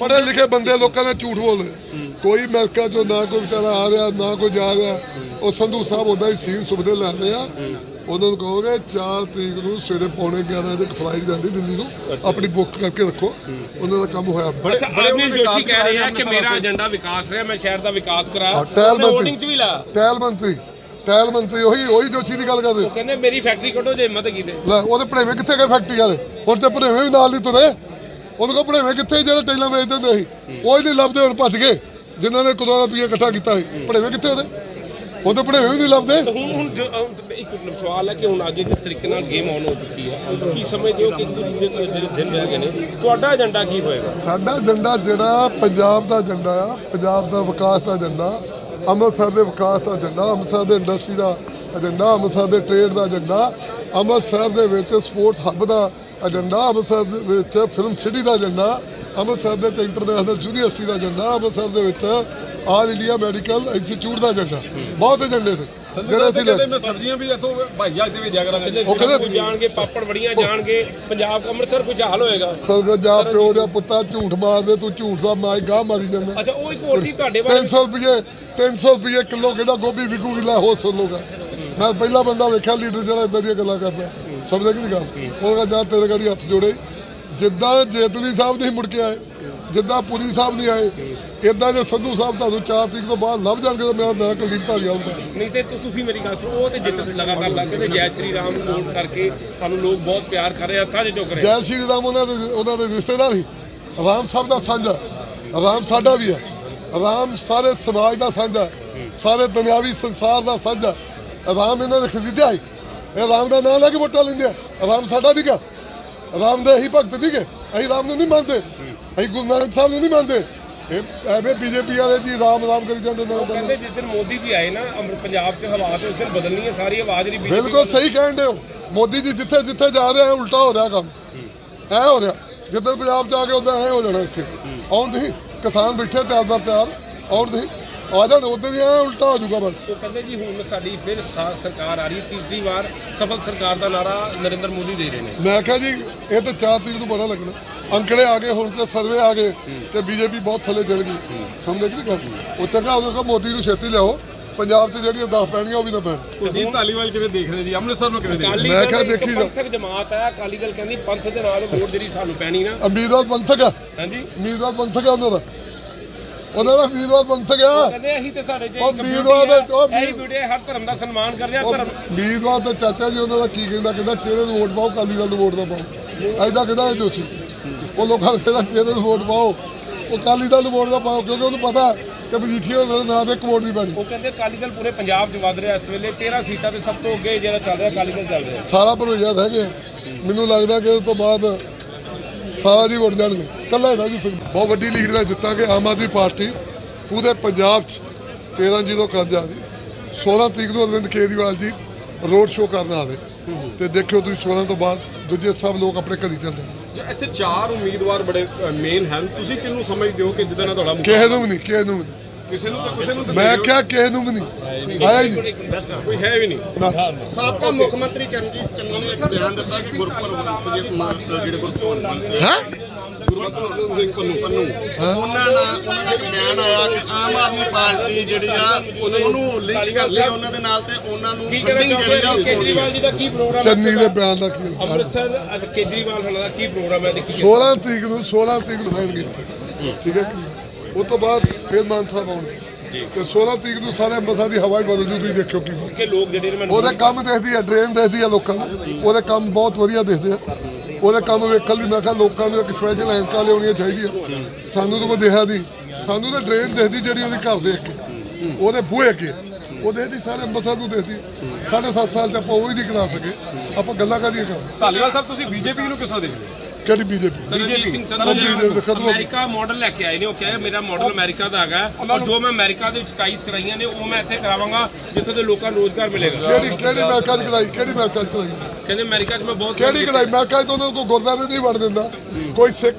ਪੜ੍ਹੇ ਲਿਖੇ ਬੰਦੇ ਲੋਕਾਂ ਨੇ ਝੂਠ ਬੋਲਦੇ। ਕੋਈ ਅਮਰੀਕਾ ਚੋਂ ਨਾ ਕੋਈ ਵਿਚਾਰਾ ਆ ਰਿਹਾ ਨਾ ਕੋਈ ਜਾ ਰਿਹਾ। ਉਹ ਸੰਧੂ ਸਾਹਿਬ ਉਦਾਂ ਹੀ ਸੀਨ ਸੁਭਦੇ ਲੈ ਰਹੇ ਆ। ਉਹਨਾਂ ਨੂੰ ਕਹੋਗੇ 4 ਤਰੀਕ ਨੂੰ ਸਵੇਰੇ ਪੌਣੇ 11 ਵਜੇ ਇੱਕ ਫਲਾਈਟ ਜਾਂਦੀ ਦਿੱਲੀ ਨੂੰ। ਆਪਣੀ ਬੁੱਕ ਕਰਕੇ ਰੱਖੋ। ਉਹਨਾਂ ਦਾ ਕੰਮ ਹੋਇਆ। ਅਨਿਲ ਜੋਸ਼ੀ ਕਹਿ ਰਹੇ ਆ ਕਿ ਮੇਰਾ ਏਜੰਡਾ ਵਿਕਾਸ ਰਿਹਾ ਮੈਂ ਸ਼ਹਿਰ ਦਾ ਵਿਕਾਸ ਕਰਾ ਹਾਂ, ਟਹਿਲ ਉਹਨੇ ਮੰਤਰੀ। 'ਚ ਵੀ ਲਾ। ਟੈਲ ਮੰਤਰੀ। ਟੈਲ ਮੰਤਰੀ ਉਹੀ ਉਹੀ ਜੋਸ਼ੀ ਦੀ ਗੱਲ ਕਰਦੇ। ਕਹਿੰਦੇ ਮੇਰੀ ਫੈਕਟਰੀ ਕੱਢੋ ਜੇ ਹਿੰਮਤ ਕੀਤੀ ਲੈ ਉਹਦੇ ਭਣੇਵੇਂ ਕਿੱਥੇ ਗਏ ਫੈਕਟਰੀ ਵਾਲੇ? ਹੁਣ ਤੇ ਭਣੇਵੇਂ ਵੀ ਨਾਲ ਨਹੀਂ ਤੁਰੇ। ਉਹਨੂੰ ਕੋ ਭਣੇਵੇਂ ਕਿੱਥੇ ਜਿਹੜੇ ਟੈਲਾਂ ਵੇਚਦੇ ਹੁੰਦੇ ਸੀ? ਉਹ ਨਹੀਂ ਲੱਭਦੇ ਹੁਣ ਭੱਜ ਗਏ। ਜਿਨ੍ਹਾਂ ਨੇ ਕਦੋਂ ਦਾ ਰੁਪਈਆ ਇਕੱਠਾ ਕੀਤਾ ਸੀ। ਭਣੇਵੇਂ ਕਿੱਥੇ ਉਹਦੇ? ਤੇ ਭਣੇਵੇਂ ਵੀ ਨਹੀਂ ਲੱਭਦੇ। ਹੁਣ ਹੁਣ ਜੋ- ਅਹ ਇੱਕ ਸਵਾਲ ਹੈ ਕਿ ਹੁਣ ਅੱਜ ਜਿਸ ਤਰੀਕੇ ਨਾਲ ਗੇਮ ਆਨ ਹੋ ਚੁੱਕੀ ਹੈ? ਕੀ ਸਮਝਦੇ ਹੋ ਕਿ ਕੁਝ ਦਿਨ ਜਿਹੜੇ ਦਿਨ ਰਹਿ ਗਏ ਨੇ? ਤੁਹਾਡਾ ਏਜੰਡਾ ਕੀ ਹੋਏਗਾ? ਸਾਡਾ ਏਜੰਡਾ ਜਿਹੜਾ ਪੰਜਾਬ ਦਾ ਏਜੰਡਾ ਆ ਪੰਜਾਬ ਦਾ ਵਿਕਾਸ ਦਾ ਏਜੰਡਾ ਅੰਮ੍ਰਿਤਸਰ ਦੇ ਵਿਕਾਸ ਦਾ ਏਜੰਡਾ ਅੰਮ੍ਰਿਤਸਰ ਦੇ ਇੰਡਸਟਰੀ ਦਾ ਏਜੰਡਾ ਅੰਮ੍ਰਿਤਸਰ ਦੇ ਟ੍ਰੇਡ ਦਾ ਏਜੰਡਾ ਅੰਮ੍ਰਿਤਸਰ ਦੇ ਵਿੱਚ ਸਪੋਰਟ ਹੱਬ ਦਾ ਏਜੰਡਾ ਅੰਮ੍ਰਿਤਸਰ ਦੇ ਵਿੱਚ ਫਿਲਮ ਸਿਟੀ ਦਾ ਏਜੰਡਾ ਅੰਮ੍ਰਿਤਸਰ ਦੇ ਵਿੱਚ ਇੰਟਰਨੈਸ਼ਨਲ ਯੂਨੀਵਰਸਿਟੀ ਦਾ ਏਜੰਡਾ ਅੰਮ੍ਰਿਤਸਰ ਦੇ ਵਿੱਚ ਆਲ ਇੰਡੀਆ ਮੈਡੀਕਲ ਇੰਸਟੀਚਿਊਟ ਦਾ ਏਜੰਡਾ। ਬਹੁਤ ਏਜੰਡੇ ਨੇ। ਜਿਹੜੇ ਅਸੀਂ ਲੈ ਮੈਂ ਸਬਜ਼ੀਆਂ ਵੀ ਇੱਥੋਂ ਭਾਈਆ ਦੇ ਵਿੱਚ ਜਾ ਕਰਾਂਗੇ। ਉਹ ਕਹਿੰਦੇ- ਜਾਣਗੇ ਪਾਪੜ ਵੜੀਆਂ ਜਾਣਗੇ ਪੰਜਾਬ ਅੰਮ੍ਰਿਤਸਰ ਖੁਸ਼ਹਾਲ ਹੋਏਗਾ ਖੁਦ ਜਾ ਪਿਓ ਦਾ ਪੁੱਤਾ ਝੂਠ ਮਾਰਦੇ ਤੂੰ ਝੂਠ ਦਾ ਮਾਈ ਗਾਹ ਮਾਰੀ ਜਾਂਦਾ। ਅੱਛਾ ਉਹ ਇੱਕ ਹੋਰ ਚੀਜ਼ ਤੁਹਾਡੇ ਬਾਰੇ 300 ਰੁਪਏ 300 ਰੁਪਏ ਕਿਲੋ ਕਹਿੰਦਾ ਗੋਭੀ ਵਿਕੂਗੀ ਲੈ ਹੋ ਸੁਣ ਲੋਗਾ ਮੈਂ ਪਹਿਲਾ ਬੰਦਾ ਵੇਖਿਆ ਲੀਡਰ ਜਿਹੜਾ ਇਦਾਂ ਦੀਆਂ ਗੱਲਾਂ ਕਰਦਾ। ਸਮਝਦੇ ਕਿ ਨਹੀਂ ਗੱਲ ਉਹ ਕਹਿੰਦਾ ਜਾ ਤੇਰੇ ਗਾੜੀ ਹੱਥ ਜੋੜੇ। ਜਿੱਦਾਂ ਜੇਤਲੀ ਸਾਹਿਬ ਨਹੀਂ ਮੁੜ ਕੇ ਆਏ ਜਿੱਦਾਂ ਪੁਰੀ ਸਾਹਿਬ ਨਹੀਂ ਆਏ ਇਦਾਂ ਜੇ ਸੰਧੂ ਸਾਹਿਬ ਤੁਹਾਨੂੰ 4 ਤਰੀਕ ਤੋਂ ਬਾਅਦ ਲੱਭ ਜਾਣਗੇ ਤਾਂ ਮੇਰਾ ਨਾਂ ਕੁਲਦੀਪ ਢਾਲੀ ਆਊਗਾ। ਨਹੀਂ ਤੇ ਤੁਸੀਂ ਮੇਰੀ ਗੱਲ ਸੁਣੋ ਉਹ ਤੇ ਜਿੱਤ ਲਗਾਤਾਰ ਲੱਗ ਕਹਿੰਦੇ ਜੈ ਸ਼੍ਰੀ ਰਾਮ ਵੋਟ ਕਰਕੇ ਸਾਨੂੰ ਲੋਕ ਬਹੁਤ ਪਿਆਰ ਕਰ ਰਹੇ ਆ, ਹੱਥਾਂ 'ਚ ਚੁੱਕ ਰਹੇ। ਜੈ ਸ਼੍ਰੀ ਰਾਮ ਉਹਨਾਂ ਦੇ ਉਹਨਾਂ ਦੇ ਰਿਸ਼ਤੇਦਾਰ ਸੀ। ਰਾਮ ਸਭ ਦਾ ਸਾਂਝਾ ਰਾਮ ਸਾਡਾ ਵੀ ਹੈ। ਰਾਮ ਸਾਰੇ ਸਮਾਜ ਦਾ ਸਾਂਝਾ ਸਾਰੇ ਦੁਨਿਆਵੀ ਸੰਸਾਰ ਦਾ ਸਾਂਝਾ ਰਾਮ ਇਹਨਾਂ ਨੇ ਖਰੀਦਿਆ ਸੀ। ਇਹ ਰਾਮ ਦਾ ਨਾਮ ਲੈ ਕੇ ਵੋਟਾਂ ਲੈਂਦੇ ਆ। ਰਾਮ ਸਾਡਾ ਨਹੀਂਗਾ ਰਾਮ ਦੇ ਹੀ ਭਗਤ ਨਹੀਂਗੇ ਅਸੀਂ ਰਾਮ ਨੂੰ ਨਹੀਂ ਮੰਨਦੇ। ਅਸੀਂ ਗੁਰੂ ਨਾਨਕ ਸਾਹਿਬ ਨੂੰ ਨਹੀਂ ਮੰਨਦੇ। ਇਹ ਐਵੇਂ ਬੀਜੇਪੀ ਵਾਲੇ ਜੀ ਰਾਮ ਰਾਮ ਕਰੀ ਜਾਂਦੇ ਨਾ ਕਹਿੰਦੇ ਜਿਸ ਦਿਨ ਮੋਦੀ ਜੀ ਆਏ ਨਾ ਪੰਜਾਬ 'ਚ ਹਵਾ ਤੇ ਉਸ ਦਿਨ ਬਦਲਣੀ ਹੈ ਸਾਰੀ ਆਵਾਜ਼ ਨਹੀਂ BJP ਬਿਲਕੁਲ ਸਹੀ ਕਹਿਣ ਦੇ ਹੋ। ਮੋਦੀ ਜੀ ਜਿੱਥੇ ਜਿੱਥੇ ਜਾ ਰਹੇ ਆ ਉਲਟਾ ਹੋ ਰਿਹਾ ਕੰਮ। ਐ ਹੋ ਰਿਹਾ। ਜਿੱਧਰ ਪੰਜਾਬ ਚ ਆ ਕੇ ਉਧਰ ਐ ਹੋ ਜਾਣਾ ਇੱਥੇ। ਆਉਣ ਤੁਸੀਂ ਕਿਸਾਨ ਬੈਠੇ ਤਿਆਰ ਬਰ ਤਿਆਰ। ਆਉਣ ਤੁਸੀਂ ਆ ਜਾਣ ਹੀ ਐ ਉਲਟਾ ਹੋ ਜਾਊਗਾ ਬਸ। ਉਹ ਕਹਿੰਦੇ ਜੀ ਹੁਣ ਸਾਡੀ ਫਿਰ ਸਥਾ- ਸਰਕਾਰ ਆ ਰਹੀ ਹੈ ਤੀਸਰੀ ਵਾਰ ਸਫਲ ਸਰਕਾਰ ਦਾ ਨਾਰਾ ਨਰਿੰਦਰ ਮੋਦੀ ਦੇ ਰਹੇ ਨੇ। ਮੈਂ ਕਿਹਾ ਜੀ ਇਹ ਤਾਂ 4 ਤਰੀਕ ਨੂੰ ਪਤਾ ਲੱਗਣਾ। ਅੰਕੜੇ ਆ ਗਏ ਹੁਣ ਤੇ ਸਰਵੇ ਆ ਗਏ ਤੇ ਬੀਜੇਪੀ ਬਹੁਤ ਥੱਲੇ ਚਲ ਗਈ। ਸਮਝਦੇ ਕਿ ਨਹੀਂ ਗੱਲ? ਉਹ ਚੰਗਾ ਉਹਨਾਂ ਕੋ ਮੋਦੀ ਨੂੰ ਛੇਤੀ ਲਿਆਓ। ਪੰਜਾਬ 'ਚ ਜਿਹੜੀਆਂ 10 ਪੈਣੀਆਂ ਉਹ ਵੀ ਨਾ ਪੈਣ। ਕੁਲਦੀਪ ਧਾਲੀਵਾਲ ਕਿਵੇਂ ਦੇਖ ਰਹੇ ਜੀ? ਅੰਮ੍ਰਿਤਸਰ ਨੂੰ ਕਿਵੇਂ ਦੇਖ ਰਹੇ? ਅਕਾਲੀ ਮੈਂ ਦਲ ਕਿਹਾ ਇੱਕ ਦੇਖੀ ਜਾ। ਪੰਥਕ ਜਮਾਤ ਹੈ। ਅਕਾਲੀ ਦਲ ਕਹਿੰਦੀ ਪੰਥ ਦੇ ਨਾਲ ਵੋਟ ਜਿਹੜੀ ਸਾਨੂੰ ਪੈਣੀ ਨਾ। ਉਮੀਦਵਾਰ ਪੰਥਕ ਹਾਂਜੀ। ਉਮੀਦਵਾਰ ਪੰਥਕ ਆ ਉਹਨਾਂ ਦਾ। ਉਹਨਾਂ ਦਾ ਉਮੀਦਵਾਰ ਪੰਥਕ ਆ ਕਹਿੰਦੇ ਅਸੀਂ ਤੇ ਸਾਡੇ ਚ ਉਹ ਹਰ ਧਰਮ ਦਾ ਸਨਮਾਨ ਕਰਦੇ ਆ ਧਰਮ ਤਾਂ ਚਾਚਾ ਜੀ ਉਹਨਾਂ ਦਾ ਕੀ ਕਹਿੰਦਾ ਕਹਿੰਦਾ ਚਿਹਰੇ ਨੂੰ ਵੋਟ ਪਾਓ ਕਾਲੀ ਦਲ ਨੂੰ ਵੋਟ ਨਾ ਪਾਓ। ਐਦਾਂ ਕਹਿੰਦਾ ਜੋਸ਼ੀ ਉਹ ਲੋਕਾਂ ਨੂੰ ਕਹਿੰਦਾ ਚਿਹਰੇ ਨੂੰ ਵੋਟ ਪਾਓ। ਉਹ ਕਾਲੀ ਦਲ ਨੂੰ ਵੋਟ ਨਾ ਪਾਓ ਕਿਉਂਕਿ ਉਹਨੂੰ ਪਤਾ ਕਿ ਮਜੀਠੀਆ ਉਹਨਾਂ ਦੇ ਨਾਂ ਤੇ ਇੱਕ ਵੋਟ ਨਹੀਂ ਪੈਣੀ। ਉਹ ਕਹਿੰਦੇ ਅਕਾਲੀ ਦਲ ਪੂਰੇ ਪੰਜਾਬ 'ਚ ਵੱਧ ਰਿਹਾ ਇਸ ਵੇਲੇ। 13 ਸੀਟਾਂ ਤੇ ਸਭ ਤੋਂ ਅੱਗੇ ਜਿਹੜਾ ਚੱਲ ਰਿਹਾ ਅਕਾਲੀ ਦਲ ਚੱਲ ਰਿਹਾ। ਸਾਰਾ ਭਰੋਈਆ ਹੈਗੇ। ਮੈਨੂੰ ਲੱਗਦਾ ਕਿ ਇਸ ਤੋਂ ਬਾਅਦ ਸਾਰਾ ਜੀ ਵੋਟ ਜਾਣਗੇ ਕੱਲਾ ਇਹਦਾ ਜੀ ਬਹੁਤ ਵੱਡੀ ਲੀਡ ਨਾਲ ਜਿੱਤਾਂਗੇ ਆਮ ਆਦਮੀ ਪਾਰਟੀ। ਪੂਰੇ ਪੰਜਾਬ 'ਚ 13 ਜ਼ੀਰੋ ਕਰ ਜਾਦੀ 16 ਤਰੀਕ ਨੂੰ ਅਰਵਿੰਦ ਕੇਜਰੀਵਾਲ ਜੀ ਰੋਡ ਸ਼ੋਅ ਕਰਨ ਆਵੇ। ਤੇ ਦੇਖਿਓ ਤੁਸੀਂ 16 ਤੋਂ ਬਾਅਦ ਦੂਜੇ ਸਭ ਲੋਕ ਆਪਣੇ ਘਰੀ ਚੱਲ ਜਾਣਗੇ ਜੀ ਇੱਥੇ ਚਾਰ ਉਮੀਦਵਾਰ ਬੜੇ ਮੇਨ ਹਨ। ਤੁਸੀਂ ਕਿਹਨੂੰ ਸਮਝਦੇ ਹੋ ਕਿ ਜਿਹਦੇ ਨਾਲ ਤੁਹਾਡਾ ਕਿਸੇ ਨੂੰ ਵੀ ਨਹੀਂ ਕਿਸੇ ਨੂੰ ਵੀ ਨਹੀਂ। ਕਿਸੇ ਨੂੰ ਤਾਂ ਕਿਸੇ ਨੂੰ ਮੈਂ ਦੇ। ਕਿਹਾ ਕਿਸੇ ਨੂੰ ਵੀ ਨਹੀਂ। ਆਇਆ ਹੀ ਨਹੀਂ ਕੋਈ ਹੈ ਵੀ ਨਹੀਂ। ਨਾ। ਸਾਬਕਾ ਮੁੱਖ ਮੰਤਰੀ ਚਰਨਜੀਤ ਚੰਨੀ ਨੇ ਇੱਕ ਬਿਆਨ ਦਿੱਤਾ ਕਿ ਗੁਰਪੁਰਬ ਜਿਹੜੇ ਜਿਹੜੇ ਗੁਰਪੁਰਬ ਮੰਨਦੇ ਆ ਹੈ? ਗੁਰਬਖਸ਼ ਸਿੰਘ ਪੰਨੂ ਪੰਨੂ ਉਹਨਾਂ ਦਾ ਉਹਨਾਂ ਦਾ ਇੱਕ ਬਿਆਨ ਆਇਆ ਕਿ ਆਮ ਆਦਮੀ ਪਾਰਟੀ ਜਿਹੜੀ ਆ ਉਹਨੂੰ ਲਿੰਕ ਕਰ ਲਈ ਉਹਨਾਂ ਦੇ ਨਾਲ ਤੇ ਉਹਨਾਂ ਨੂੰ ਕੀ ਕਹਿਣਾ ਫੰਡਿੰਗ ਜਿਹੜੀ ਆ। ਚਾਹੁੰਦੇ ਉਹ ਖੋਲ ਕੇਜਰੀਵਾਲ ਜੀ ਦਾ ਕੀ ਪ੍ਰੋਗਰਾਮ ਹੈ? ਚੰਨੀ ਦੇ ਬਿਆਨ ਦਾ ਕੀ ਹੋਇਆ? ਅੰਮ੍ਰਿਤਸਰ ਅੱਜ ਕੇਜਰੀਵਾਲ ਹਣਾ ਦਾ ਕੀ ਪ੍ਰੋਗਰਾਮ ਹੈ? ਦੇਖੀਏ 16 ਤਰੀਕ ਨੂੰ 16 ਤਰੀਕ ਨੂੰ ਰਹਿਣਗੇ ਇੱਥੇ ਠੀਕ ਹੈ? ਉਹ ਤੋਂ ਬਾਅਦ ਫਿਰ ਮਾਨ ਸਾਹਿਬ ਆਉਣਗੇ। ਤੇ 16 ਤਰੀਕ ਨੂੰ ਸਾਰੇ ਅੰਮ੍ਰਿਤਸਰ ਦੀ ਹਵਾ ਹੀ ਬਦਲ ਜੂ ਤੁਸੀਂ ਦੇਖਿਓ ਕੀ ਕਿ ਲੋਕ ਜਿਹੜੇ ਨੇ ਮੈਨੂੰ ਉਹਦੇ ਕੰਮ ਦੇਖਦੀ ਹੈ ਡਰੇਨ ਦੇਖਦੀ ਹੈ ਲੋਕਾਂ ਨੂੰ। ਉਹਦੇ ਕੰਮ ਬਹੁਤ ਵਧੀਆ ਦੇਖਦੇ ਆ। ਉਹਦੇ ਕੰਮ ਵੇਖਣ ਲਈ ਮੈਂ ਕਿਹਾ ਲੋਕਾਂ ਨੂੰ ਇੱਕ ਸਪੈਸ਼ਲ ਐਂਕਾਂ ਲਿਆਉਣੀਆਂ ਚਾਹੀਦੀਆਂ। ਸਾਨੂੰ ਤਾਂ ਕੋਈ ਦੇਖਿਆ ਨਹੀਂ। ਸਾਨੂੰ ਤਾਂ ਡਰੇਨ ਦੇਖਦੀ ਜਿਹੜੀ ਉਹਦੇ ਘਰ ਦੇ ਅੱਗੇ ਉਹਦੇ ਬੂਹੇ ਅੱਗੇ। ਉਹ ਦੇਖਦੀ ਸਾਰੇ ਅੰਮ੍ਰਿਤਸਰ ਨੂੰ ਦੇਖਦੀ। ਸਾਢੇ ਸੱਤ ਸਾਲ ਚ ਆਪਾਂ ਉਹ ਹੀ ਨਹੀਂ ਕਰਾ ਸਕੇ। ਆਪਾਂ ਗੱਲਾਂ ਕਾਹਦੀਆਂ ਕਰ ਧਾਲੀਵਾਲ ਸਾਹਿਬ ਤੁਸੀਂ ਬੀਜੇਪੀ ਨੂੰ ਕਿਸ ਤਰ੍ਹਾਂ ਦੇਖਦੇ ਹੋ? ਕਿਹੜੀ BJP Taranjit Singh Sandhu ji. America model ਲੈ ਕੇ ਆਏ ਨੇ ਉਹ ਕਹਿੰਦੇ ਮੇਰਾ ਮਾਡਲ ਅਮਰੀਕਾ ਦਾ ਹੈਗਾ। ਔਰ ਜੋ ਮੈਂ ਅਮਰੀਕਾ ਦੇ ਵਿੱਚ ਟਾਈਸ ਕਰਾਈਆਂ ਨੇ ਉਹ ਮੈਂ ਇੱਥੇ ਕਰਾਵਾਂਗਾ ਜਿੱਥੇ ਦੇ ਲੋਕਾਂ ਨੂੰ ਰੋਜ਼ਗਾਰ ਮਿਲੇਗਾ। ਕਿਹੜੀ ਕਿਹੜੀ ਮੈਚਾਂ ਚ ਕਿਹੜੀ ਮੈਚਾਂ ਚ ਕਹਿੰਦੇ ਅਮਰੀਕਾ 'ਚ ਮੈਂ ਬਹੁਤ ਕਿਹੜੀ ਕਰਾਈ? ਮੈਚਾਂ ਚ ਤਾਂ ਉਹਨਾਂ ਨੂੰ ਕੋਈ ਗੁਰਦਾਰੇ ਨਹੀਂ ਵੜ ਦਿੰਦਾ। ਕੋਈ ਸਿੱਖ